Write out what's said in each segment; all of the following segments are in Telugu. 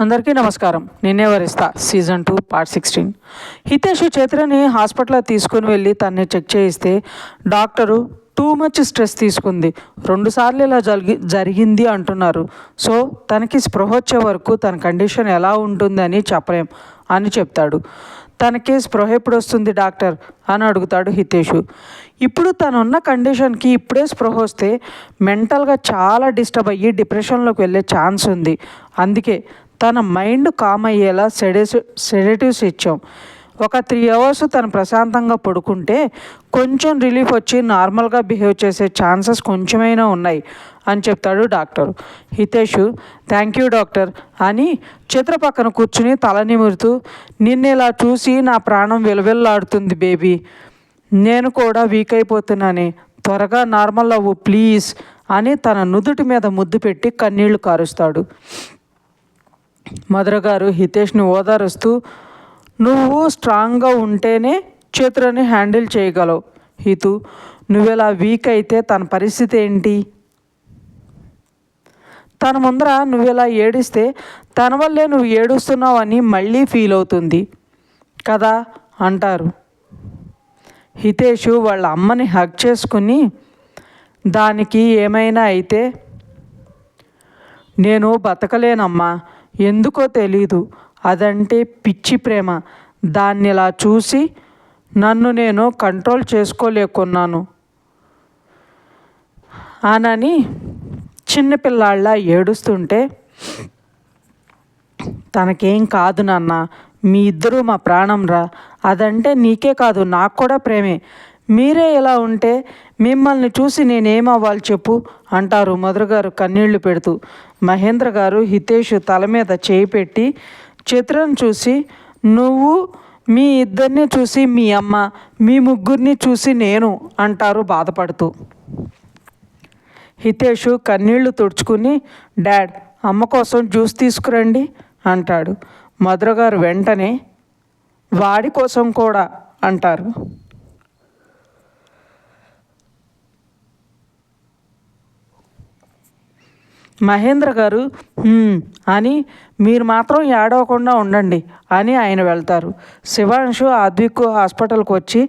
అందరికీ నమస్కారం. Ninne Varistha season two part sixteen. Hitesh చైత్రని hospital తీసుకుని వెళ్ళి తన్ని చెక్ చేయిస్తే డాక్టరు టూ మచ్ స్ట్రెస్ తీసుకుంది. రెండుసార్లు ఇలా జరిగి జరిగింది అంటున్నారు. సో తనకి స్పృహ వచ్చే వరకు తన కండిషన్ ఎలా ఉంటుందని చెప్పలేం అని చెప్తాడు. తనకి స్పృహ ఎప్పుడు వస్తుంది డాక్టర్? అని అడుగుతాడు హితేషు. ఇప్పుడు తనున్న కండిషన్కి ఇప్పుడే స్పృహ వస్తే మెంటల్గా చాలా డిస్టర్బ్ అయ్యి డిప్రెషన్లోకి వెళ్ళే ఛాన్స్ ఉంది. అందుకే తన మైండ్ కామ్ అయ్యేలా సెడేస్ సెడేటివ్స్ ఇచ్చాం. ఒక త్రీ అవర్స్ తను ప్రశాంతంగా పడుకుంటే కొంచెం రిలీఫ్ వచ్చి నార్మల్గా బిహేవ్ చేసే ఛాన్సెస్ కొంచెమైనా ఉన్నాయి అని చెప్తాడు doctor. Hitesh thank you doctor అని చిత్ర పక్కన కూర్చుని తల నిమురుతూ నిన్నిలా చూసి నా ప్రాణం విలవిల్లాడుతుంది బేబీ. నేను కూడా వీక్ అయిపోతున్నానే. త్వరగా నార్మల్ అవ్వు ప్లీజ్ అని తన నుదుటి మీద ముద్దు పెట్టి కన్నీళ్ళు కారుస్తాడు. మధుర గారు హితేష్ని ఓదారుస్తూ నువ్వు స్ట్రాంగ్గా ఉంటేనే చేతులని హ్యాండిల్ చేయగలవు. హితు నువ్వెలా వీక్ అయితే తన పరిస్థితి ఏంటి? తన ముందర నువ్వెలా ఏడిస్తే తన వల్లే నువ్వు ఏడుస్తున్నావని మళ్ళీ ఫీల్ అవుతుంది. కదా? అంటారు. హితేషు వాళ్ళ అమ్మని హక్ చేసుకుని దానికి ఏమైనా అయితే నేను బతకలేనమ్మా. ఎందుకో తెలీదు. అదంటే పిచ్చి ప్రేమ. దాన్ని ఇలా చూసి నన్ను నేను కంట్రోల్ చేసుకోలేకున్నాను. అనని చిన్నపిల్లాళ్ళ ఏడుస్తుంటే తనకేం కాదు నాన్న మీ ఇద్దరూ మా ప్రాణం రా అదంటే నీకే కాదు నాకు కూడా ప్రేమే. మీరే ఇలా ఉంటే మిమ్మల్ని చూసి నేనేమవ్వాలి చెప్పు అంటారు మధుర గారు కన్నీళ్ళు పెడుతూ. మహేంద్ర గారు హితేష్ తల మీద చేయి పెట్టి చిత్రం చూసి నువ్వు మీ ఇద్దరిని చూసి మీ అమ్మ మీ ముగ్గురిని చూసి నేను అంటారు బాధపడుతూ. హితేషు కన్నీళ్ళు తుడుచుకుని డాడ్ అమ్మ కోసం జ్యూస్ తీసుకురండి అంటాడు. మధుర గారు వెంటనే వాడి కోసం కూడా అంటారు. మహేంద్ర గారు అని మీరు మాత్రం ఏడవకుండా ఉండండి అని ఆయన వెళ్తారు. శివాంశు ఆద్విక్ హాస్పిటల్కి వచ్చి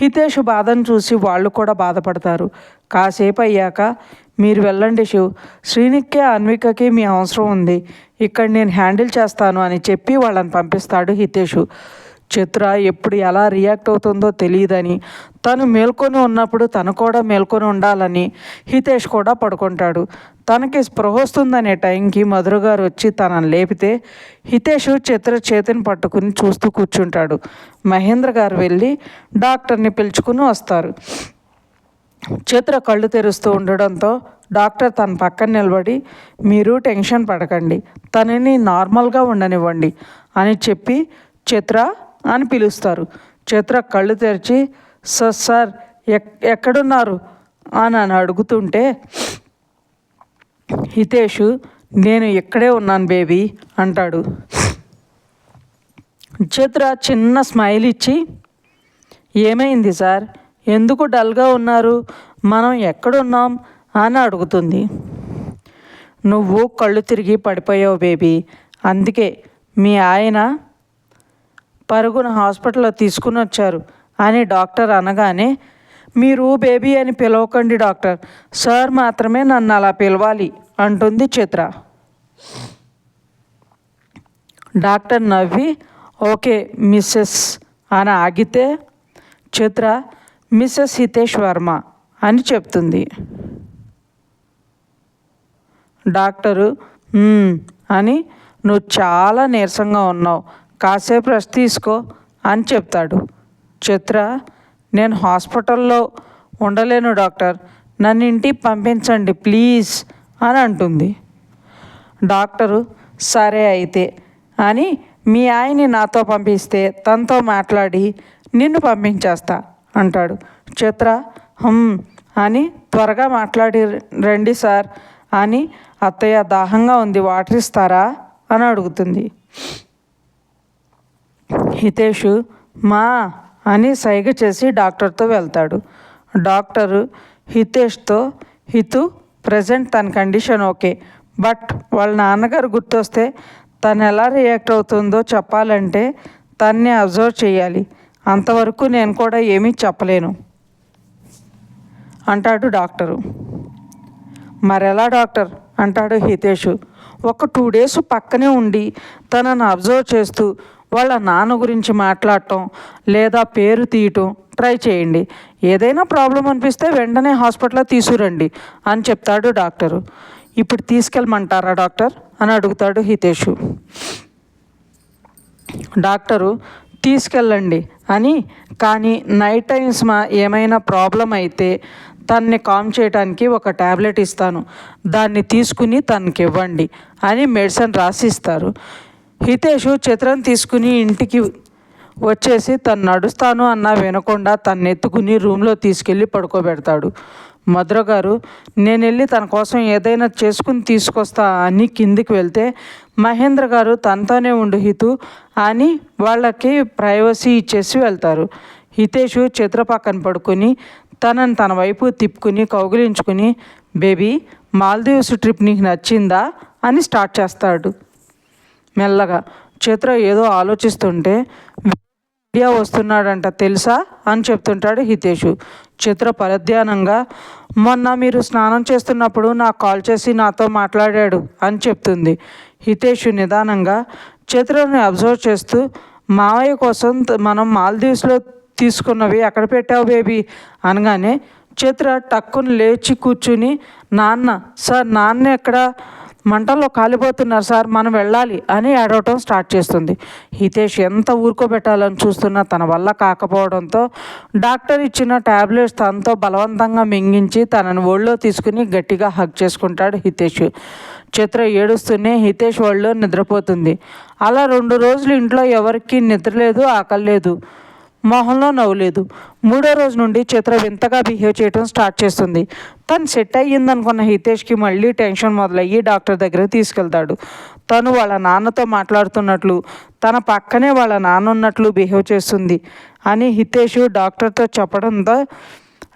హితేష్ బాధను చూసి వాళ్ళు కూడా బాధపడతారు. కాసేపు అయ్యాక మీరు వెళ్ళండి శివ్ శ్రీనిక్కే అన్వికకి మీ అవసరం ఉంది. ఇక్కడ నేను హ్యాండిల్ చేస్తాను అని చెప్పి వాళ్ళని పంపిస్తాడు హితేషు. చిత్ర ఎప్పుడు ఎలా రియాక్ట్ అవుతుందో తెలియదని తను మేల్కొని ఉన్నప్పుడు తను కూడా మేల్కొని ఉండాలని హితేష్ కూడా పడుకుంటాడు. తనకి స్పృహ వస్తుందనే టైంకి మధుర గారు వచ్చి తనని లేపితే హితేష్ చిత్ర చేతిని పట్టుకుని చూస్తూ కూర్చుంటాడు. మహేంద్ర గారు వెళ్ళి డాక్టర్ని పిలుచుకుని వస్తారు. చిత్ర కళ్ళు తెరుస్తూ ఉండడంతో డాక్టర్ తన పక్కన నిలబడి మీరు టెన్షన్ పడకండి. తనని నార్మల్గా ఉండనివ్వండి అని చెప్పి చిత్ర అని పిలుస్తారు. చిత్ర కళ్ళు తెరిచి సార్ సార్ ఎక్ ఎక్కడున్నారు? అని అని అడుగుతుంటే హితేష్ నేను ఇక్కడే ఉన్నాను బేబీ అంటాడు. చిత్ర చిన్న స్మైల్ ఇచ్చి ఏమైంది సార్? ఎందుకు డల్గా ఉన్నారు? మనం ఎక్కడున్నాం? అని అడుగుతుంది. నువ్వు కళ్ళు తిరిగి పడిపోయావు బేబీ. అందుకే మీ ఆయన పరుగున హాస్పిటల్లో తీసుకుని వచ్చారు. అని డాక్టర్ అనగానే మీరు బేబీ అని పిలవకండి డాక్టర్. సార్ మాత్రమే నన్ను అలా పిలవాలి అంటుంది చిత్ర. డాక్టర్ నవ్వి ఓకే మిస్సెస్ అని ఆగితే చిత్ర మిస్సెస్ హితేష్ వర్మ అని చెప్తుంది. డాక్టరు అని నువ్వు చాలా నీరసంగా ఉన్నావు కాసేపు రెస్ట్ తీసుకో అని చెప్తాడు. చిత్ర నేను హాస్పిటల్లో ఉండలేను డాక్టర్. నన్ను ఇంటికి పంపించండి ప్లీజ్ అని అంటుంది. డాక్టరు సరే అయితే అని మీ ఆయన్ని నాతో పంపిస్తే తనతో మాట్లాడి నిన్ను పంపించేస్తా అంటాడు. చిత్ర అని త్వరగా మాట్లాడి రండి సార్ అని అత్తయ్య దాహంగా ఉంది వాటర్ ఇస్తారా అని అడుగుతుంది. హితేషు మా అని సైగ చేసి డాక్టర్తో వెళ్తాడు. డాక్టరు హితేష్తో హితు ప్రజెంట్ తన కండిషన్ ఓకే. బట్ వాళ్ళ నాన్నగారు గుర్తొస్తే తను ఎలా రియాక్ట్ అవుతుందో చెప్పాలంటే తన్ని అబ్జర్వ్ చేయాలి. అంతవరకు నేను కూడా ఏమీ చెప్పలేను. అంటాడు డాక్టరు. మరెలా డాక్టర్? అంటాడు హితేష్. ఒక టూ డేస్ పక్కనే ఉండి తనను అబ్జర్వ్ చేస్తూ వాళ్ళ నాన్న గురించి మాట్లాడటం లేదా పేరు తీయటం ట్రై చేయండి. ఏదైనా ప్రాబ్లం అనిపిస్తే వెంటనే హాస్పిటల్లో తీసుకురండి అని చెప్తాడు డాక్టరు. ఇప్పుడు తీసుకెళ్ళమంటారా డాక్టర్? అని అడుగుతాడు హితేషు. డాక్టరు తీసుకెళ్ళండి అని కానీ నైట్ టైమ్స్ మా ఏమైనా ప్రాబ్లం అయితే తన్ని కామ్ చేయడానికి ఒక ట్యాబ్లెట్ ఇస్తాను. దాన్ని తీసుకుని తనకి ఇవ్వండి అని మెడిసిన్ రాసిస్తారు. హితేషు చిత్రం తీసుకుని ఇంటికి వచ్చేసి తను నడుస్తాను అన్నా వినకుండా తను ఎత్తుకుని రూమ్లో తీసుకెళ్ళి పడుకోబెడతాడు. మధుర గారు నేను వెళ్ళి తన కోసం ఏదైనా చేసుకుని తీసుకొస్తా అని కిందికి వెళ్తే మహేంద్ర గారు తనతోనే ఉండు హితు అని వాళ్ళకి ప్రైవసీ ఇచ్చేసి వెళ్తారు. హితేషు చిత్ర పక్కన పడుకొని తనని తన వైపు తిప్పుకుని కౌగిలించుకుని బేబీ మాల్దీవ్స్ ట్రిప్ నీకు నచ్చిందా? అని స్టార్ట్ చేస్తాడు. మెల్లగా. చిత్ర ఏదో ఆలోచిస్తుంటే ఇండియా వస్తున్నాడంట తెలుసా? అని చెప్తుంటాడు హితేషు. చిత్ర పరధ్యానంగా మొన్న మీరు స్నానం చేస్తున్నప్పుడు నాకు కాల్ చేసి నాతో మాట్లాడాడు అని చెప్తుంది. హితేషు నిదానంగా చిత్రను అబ్జర్వ్ చేస్తూ మావయ్య కోసం మనం మాల్దీవ్స్లో తీసుకున్నవి ఎక్కడ పెట్టావు బేబీ? అనగానే చిత్ర టక్కుని లేచి కూర్చుని నాన్న సార్ నాన్న ఎక్కడ మంటల్లో కాలిపోతున్నారు సార్ మనం వెళ్ళాలి అని ఏడవటం స్టార్ట్ చేస్తుంది. హితేష్ ఎంత ఊరుకోబెట్టాలని చూస్తున్నా తన వల్ల కాకపోవడంతో డాక్టర్ ఇచ్చిన ట్యాబ్లెట్స్ తనతో బలవంతంగా మింగించి తనను ఒళ్ళో తీసుకుని గట్టిగా హగ్ చేసుకుంటాడు హితేష్. చిత్ర ఏడుస్తూనే హితేష్ ఒళ్ళో నిద్రపోతుంది. అలా రెండు రోజులు ఇంట్లో ఎవరికి నిద్రలేదు ఆకలి లేదు. మొహంలో నవ్వులేదు మూడో రోజు నుండి చిత్ర వింతగా బిహేవ్ చేయడం స్టార్ట్ చేస్తుంది. తను సెట్ అయ్యిందనుకున్న హితేష్కి మళ్ళీ టెన్షన్ మొదలయ్యి డాక్టర్ దగ్గరికి తీసుకెళ్తాడు. తను వాళ్ళ నాన్నతో మాట్లాడుతున్నట్లు తన పక్కనే వాళ్ళ నాన్న ఉన్నట్లు బిహేవ్ చేస్తుంది అని హితేష్ డాక్టర్తో చెప్పడంతో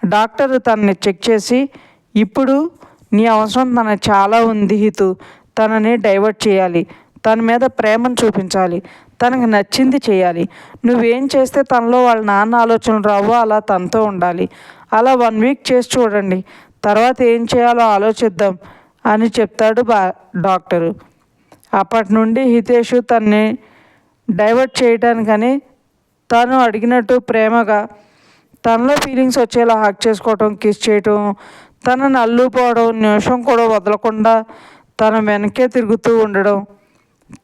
డాక్టర్ తనని చెక్ చేసి ఇప్పుడు నీ అవసరం తన చాలా ఉంది హితు. తనని డైవర్ట్ చేయాలి. తన మీద ప్రేమను చూపించాలి. తనకు నచ్చింది చేయాలి. నువ్వేం చేస్తే తనలో వాళ్ళ నాన్న ఆలోచనలు రావో అలా తనతో ఉండాలి. అలా వన్ వీక్ చేసి చూడండి. తర్వాత ఏం చేయాలో ఆలోచిద్దాం అని చెప్తాడు బా డాక్టరు. అప్పటి నుండి హితేషు తన్ని డైవర్ట్ చేయడానికని తను అడిగినట్టు ప్రేమగా తనలో ఫీలింగ్స్ వచ్చేలా హక్ చేసుకోవటం కిస్ చేయటం తనని అల్లుపోవడం నిమిషం కూడా వదలకుండా తన వెనకే తిరుగుతూ ఉండడం.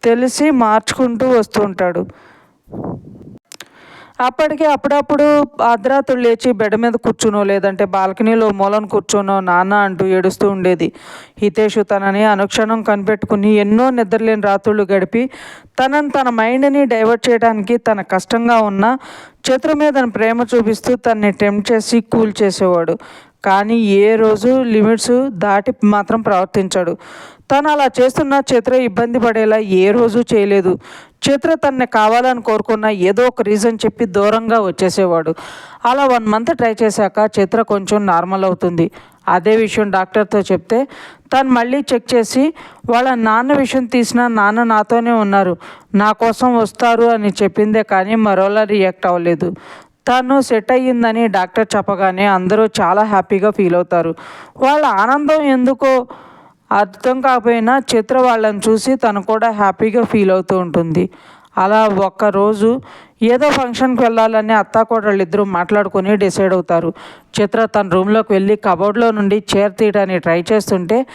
తెలిసి మార్చుకుంటూ వస్తూ ఉంటాడు. అప్పటికి అప్పుడప్పుడు అర్ధరాత్రులు లేచి బెడ్ మీద కూర్చునో లేదంటే బాల్కనీలో మూలను కూర్చునో నాన్న అంటూ ఏడుస్తూ ఉండేది. హితేషు తనని అనుక్షణం కనిపెట్టుకుని ఎన్నో నిద్రలేని రాత్రులు గడిపి తనను తన మైండ్ని డైవర్ట్ చేయడానికి తన కష్టంగా ఉన్న చతురు మీద ప్రేమ చూపిస్తూ తనని టెంప్ట్ చేసి కూల్ చేసేవాడు. కానీ ఏ రోజు లిమిట్స్ దాటి మాత్రం ప్రవర్తించాడు. తను అలా చేస్తున్న చిత్ర ఇబ్బంది పడేలా ఏ రోజు చేయలేదు. చిత్ర తనని కావాలని కోరుకున్న ఏదో ఒక రీజన్ చెప్పి దూరంగా వచ్చేసేవాడు. అలా వన్ మంత్ ట్రై చేశాక చిత్ర కొంచెం నార్మల్ అవుతుంది. అదే విషయం డాక్టర్తో చెప్తే తను మళ్ళీ చెక్ చేసి వాళ్ళ నాన్న విషయం తీసిన నాన్న నాతోనే ఉన్నారు. నా కోసం వస్తారు అని చెప్పిందే కానీ మరోలా రియాక్ట్ అవ్వలేదు. తను సెట్ అయ్యిందని డాక్టర్ చెప్పగానే అందరూ చాలా హ్యాపీగా ఫీల్ అవుతారు. వాళ్ళ ఆనందం ఎందుకో అర్థం కాకపోయినా చిత్ర వాళ్ళని చూసి తను కూడా హ్యాపీగా ఫీల్ అవుతూ ఉంటుంది. అలా ఒక్కరోజు ఏదో ఫంక్షన్కి వెళ్ళాలని అత్త కోడళ్ళు ఇద్దరు మాట్లాడుకొని డిసైడ్ అవుతారు. చిత్ర తన రూమ్లోకి వెళ్ళి కబోర్డ్లో నుండి చైర్ తీయడానికి ట్రై చేస్తుంటే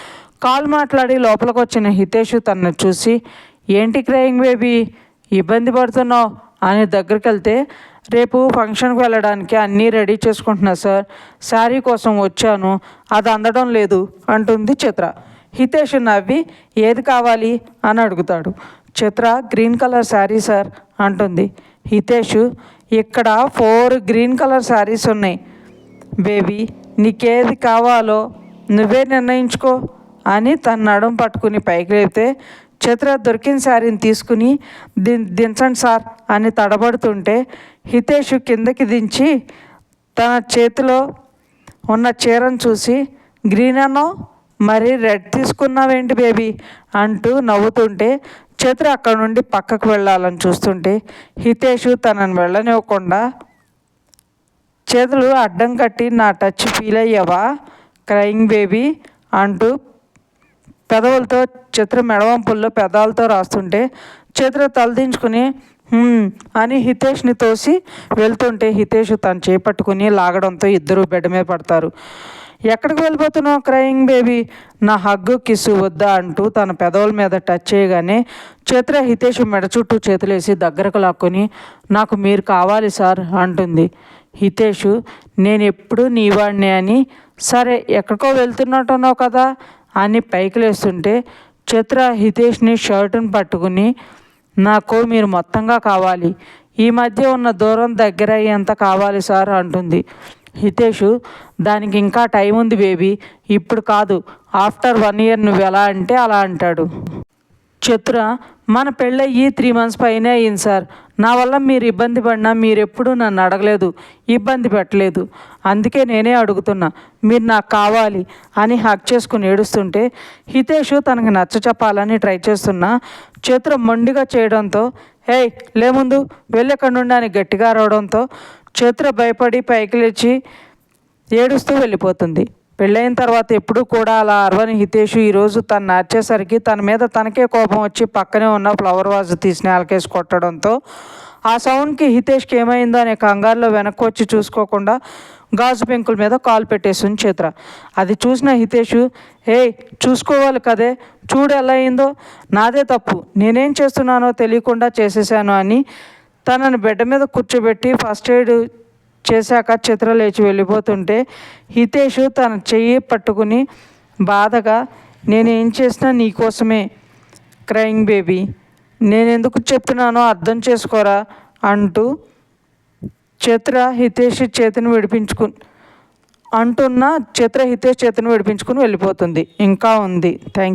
కాల్ మాట్లాడి లోపలికి వచ్చిన హితేష్ తనను చూసి ఏంటి క్రయింగ్ బేబీ? ఇబ్బంది పడుతున్నావు? అని దగ్గరికి వెళ్తే రేపు ఫంక్షన్కి వెళ్ళడానికి అన్నీ రెడీ చేసుకుంటున్నా సార్. శారీ కోసం వచ్చాను. అది అందడం లేదు అంటుంది చిత్ర. హితేష్ నవ్వి ఏది కావాలి? అని అడుగుతాడు. Chitra green colour sari sir అంటుంది. హితేష్ ఇక్కడ ఫోర్ గ్రీన్ కలర్ శారీస్ ఉన్నాయి. బేబీ నీకేది కావాలో నువ్వే నిర్ణయించుకో అని తన నడుం పట్టుకుని పైకి లేపితే చేతిలో దొరికిన శారీని తీసుకుని దిన్ దించండి సార్ అని తడబడుతుంటే హితేష్ కిందకి దించి తన చేతిలో ఉన్న చీరను చూసి గ్రీన్ అన్నో మరి రెడ్ తీసుకున్నావేంటి బేబీ? అంటూ నవ్వుతుంటే చేతులు అక్కడ నుండి పక్కకు వెళ్ళాలని చూస్తుంటే హితేషు తనని వెళ్ళనివ్వకుండా చేతులు అడ్డం కట్టి నా టచ్ ఫీల్ అయ్యావా క్రయింగ్ బేబీ? అంటూ పెదవులతో చిత్ర మెడవంపుల్లో పెదాలతో రాస్తుంటే చిత్ర తలదించుకుని అని హితేష్ని తోసి వెళ్తుంటే హితేష్ తను చేపట్టుకుని లాగడంతో ఇద్దరు బెడ్ మీద పడతారు. ఎక్కడికి వెళ్ళిపోతున్నావు క్రయింగ్ బేబీ? నా హగ్గు కిస్సు వద్దా? అంటూ తన పెదవుల మీద టచ్ చేయగానే చిత్ర హితేష్ మెడ చుట్టూ చేతులేసి దగ్గరకు లాక్కొని నాకు మీరు కావాలి సార్ అంటుంది. హితేషు నేను ఎప్పుడు నీవాడిని అని సరే ఎక్కడికో వెళ్తున్నట్టున్నావు కదా అని పైకి లేస్తుంటే చిత్ర హితేష్ని షర్టును పట్టుకుని నాకు మీరు మొత్తంగా కావాలి. ఈ మధ్య ఉన్న దూరం దగ్గర అయ్యేంత కావాలి సార్ అంటుంది. హితేష్ దానికి ఇంకా టైం ఉంది బేబీ. ఇప్పుడు కాదు ఆఫ్టర్ వన్ ఇయర్ నువ్వు ఎలా అంటే అలా అంటాడు చిత్ర మన పెళ్ళయ్యి త్రీ మంత్స్ పైనే అయింది సార్. నా వల్ల మీరు ఇబ్బంది పడినా మీరు ఎప్పుడూ నన్ను అడగలేదు ఇబ్బంది పెట్టలేదు. అందుకే నేనే అడుగుతున్నా మీరు నాకు కావాలి అని హక్ చేసుకుని ఏడుస్తుంటే హితేషు తనకి నచ్చ చెప్పాలని ట్రై చేస్తున్నా. చేతులు మొండిగా చేయడంతో ఏయ్ లే ముందు వెళ్ళెక్కడి నుండి అని గట్టిగా రావడంతో చేతులు భయపడి పైకి లేచి ఏడుస్తూ వెళ్ళిపోతుంది. పెళ్ళైన తర్వాత ఎప్పుడూ కూడా అలా అరవని హితేషు ఈరోజు తను నడిచేసరికి తన మీద తనకే కోపం వచ్చి పక్కనే ఉన్న ఫ్లవర్ వాజ్ తీసి నేలకేసి కొట్టడంతో ఆ సౌండ్కి హితేష్కి ఏమైందో అనే కంగారులో వెనక్కి వచ్చి చూసుకోకుండా గాజు పెంకుల మీద కాలు పెట్టేసింది చిత్ర. అది చూసిన హితేషు ఏ చూసుకోవాలి కదే చూడు ఎలా అయిందో నాదే తప్పు నేనేం చేస్తున్నానో తెలియకుండా చేసేసాను అని తనని బెడ్ మీద కూర్చోబెట్టి ఫస్ట్ ఎయిడ్ చేశాక చిత్ర లేచి వెళ్ళిపోతుంటే హితేష్ తన చెయ్యి పట్టుకుని బాధగా నేనేం చేసినా నీకోసమే క్రయింగ్ బేబీ. నేనెందుకు చెప్తున్నానో అర్థం చేసుకోరా అంటూ చిత్ర హితేష్ చేతిని విడిపించుకు అంటున్న చిత్ర హితేష్ చేతిని విడిపించుకుని వెళ్ళిపోతుంది. ఇంకా ఉంది. థ్యాంక్